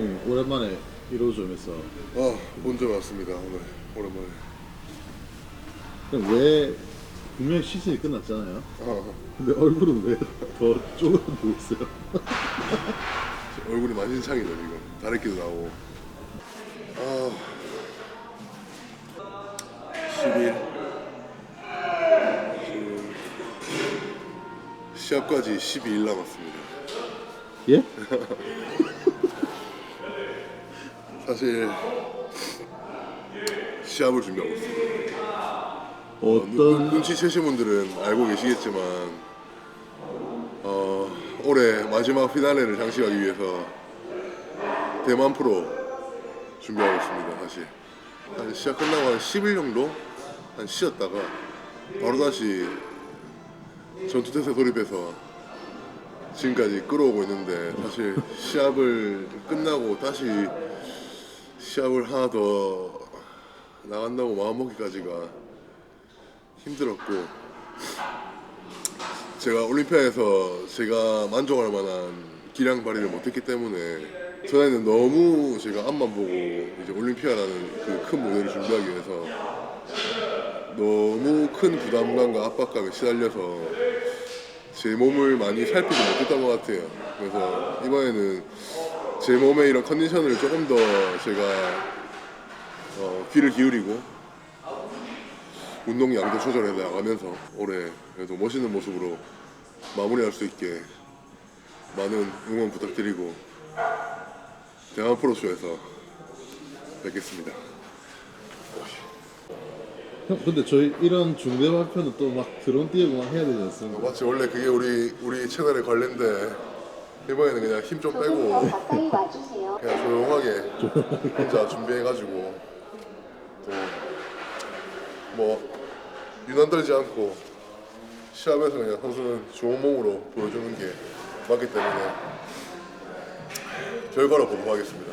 응, 오랜만에 1호점에서 아, 먼저 왔습니다 오늘 오랜만에. 왜 분명히 시즌이 끝났잖아요. 아, 근데 얼굴은 왜 더 쪼그려 보였어요? 얼굴이 만신창이죠 지금. 다래끼도 나오고. 아, 10일. 지금 시합까지 12일 남았습니다. 예? 사실 시합을 준비하고 있습니다. 어떤 눈 치채신 분들은 알고 계시겠지만 어, 올해 마지막 피날레를 장식하기 위해서 대만 프로 준비하고 있습니다. 사실 한 시합 끝나고 한 10일 정도 한 쉬었다가 바로 다시 전투 태세 돌입해서 지금까지 끌어오고 있는데 사실 시합을 끝나고 다시 시합을 하나 더 나간다고 마음먹기까지가 힘들었고 제가 올림피아에서 제가 만족할 만한 기량 발휘를 못했기 때문에 전에는 너무 제가 앞만 보고 이제 올림피아라는 그 큰 무대를 준비하기 위해서 너무 큰 부담감과 압박감에 시달려서 제 몸을 많이 살피지 못했던 것 같아요. 그래서 이번에는 제 몸의 이런 컨디션을 조금 더 제가 어, 귀를 기울이고 운동 양도 조절해 나가면서 올해 그래도 멋있는 모습으로 마무리할 수 있게 많은 응원 부탁드리고 대한 프로쇼에서 뵙겠습니다. 형 근데 저희 이런 중대 발표는 또 막 드론 띄우고 막 해야 되지 않습니까? 마치 원래 그게 우리 우리 채널의 관례인데 이번에는 그냥 힘 좀 빼고 가까이 와주세요. 그냥 조용하게 혼자 준비해가지고 또뭐 유난 떨지 않고 시합에서 그냥 선수는 좋은 몸으로 보여주는 게 맞기 때문에 결과로 보도록 하겠습니다.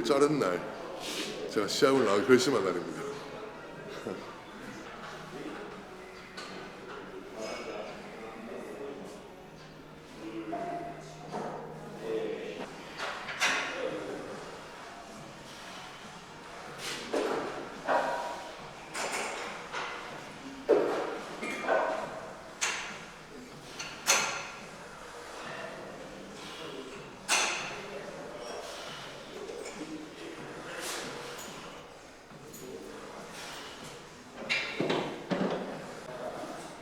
머리를 자른 날 제가 시합을 나가기 결심한 날입니다.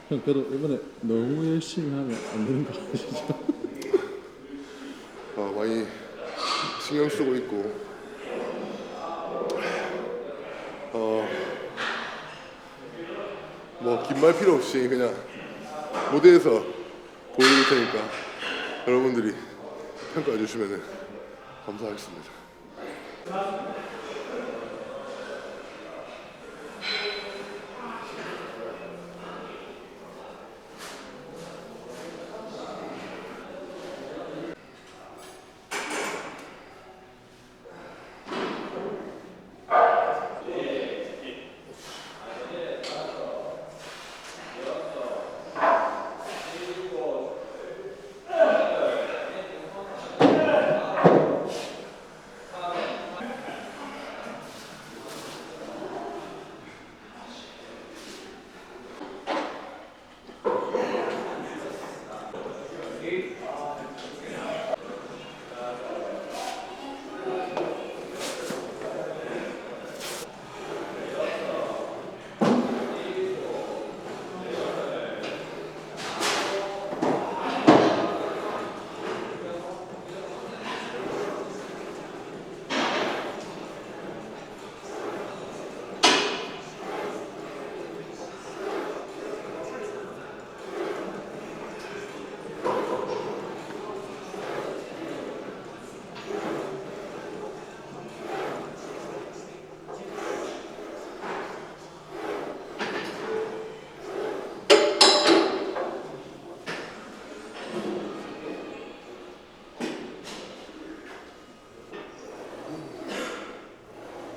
형 그래도 이번에 너무 열심히 하면 안 되는 거 아시죠? 아, 많이 신경 쓰고 있고 어, 뭐 긴 말 필요 없이 그냥 무대에서 보여줄 테니까 여러분들이 평가해 주시면 감사하겠습니다.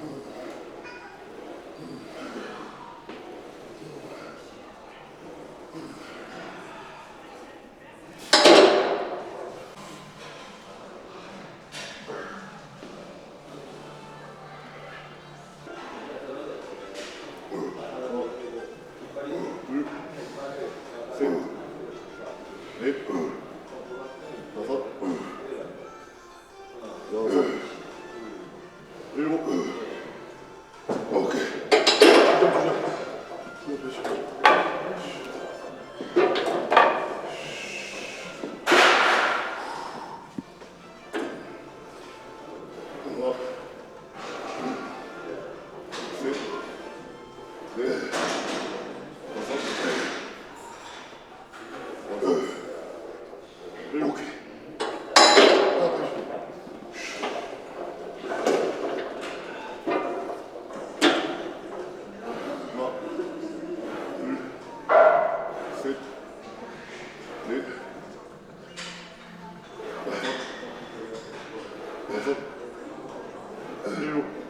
tudo. 여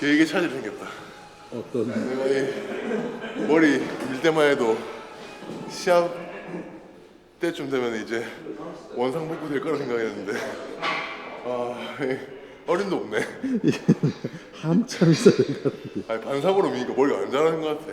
계획에 차질이 생겼다. 어떤 내가 이 머리 밀 때만 해도 시합 때쯤 되면 이제 원상복구 될 거라 생각했는데 아 이, 어림도 없네. 한참 있어야 될것 같은데. 아니 반사고로 미니까 머리가 안 자라는 것 같아.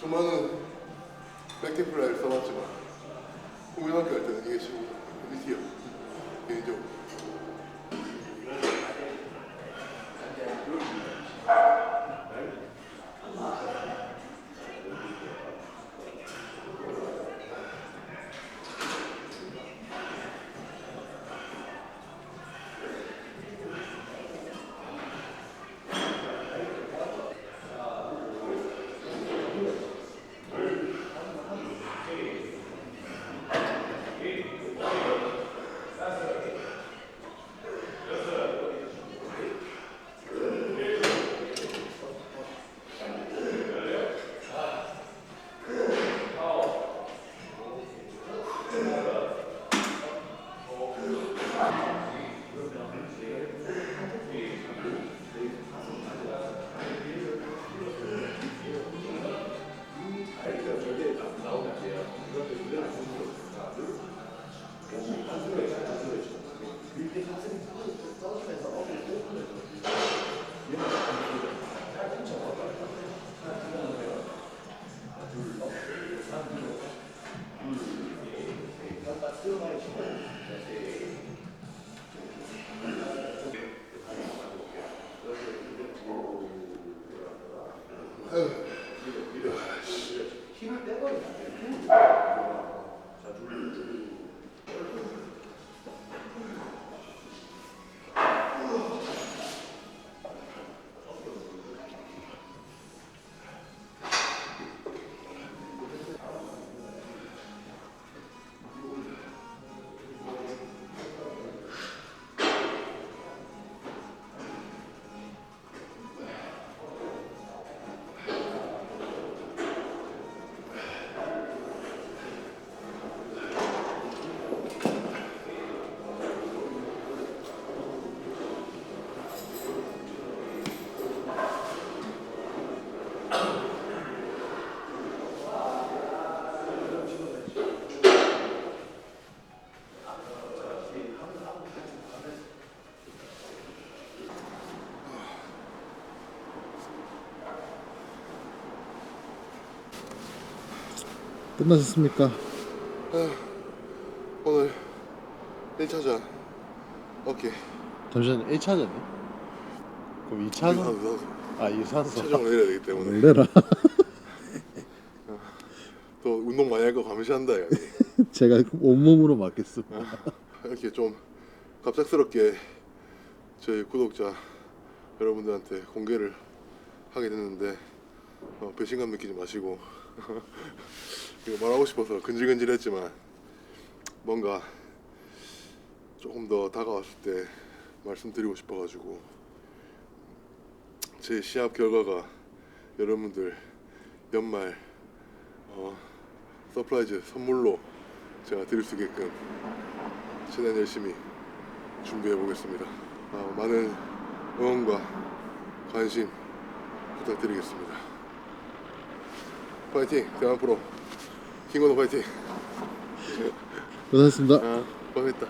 수많은 백테플라이를 써봤지만 국민학교 할 때는 이게 지금 밑이야 개인적으로 끝나셨습니까? 오늘 1차전 오케이 잠시만 1차전이? 그럼 2차전? 유산소 아 유산소 체중을 내려야 되기 때문에 놀래라 또 운동 많이 할 거 감시한다 야. 제가 온몸으로 맞겠습니다 이렇게 좀 갑작스럽게 저희 구독자 여러분들한테 공개를 하게 됐는데 어, 배신감 느끼지 마시고 이거 말하고 싶어서 근질근질했지만 뭔가 조금 더 다가왔을 때 말씀드리고 싶어가지고 제 시합 결과가 여러분들 연말 어, 서프라이즈 선물로 제가 드릴 수 있게끔 최대한 열심히 준비해 보겠습니다. 어, 많은 응원과 관심 부탁드리겠습니다. 파이팅 대한 프로 킹건호 파이팅. 고생하셨습니다 아, 고생했다.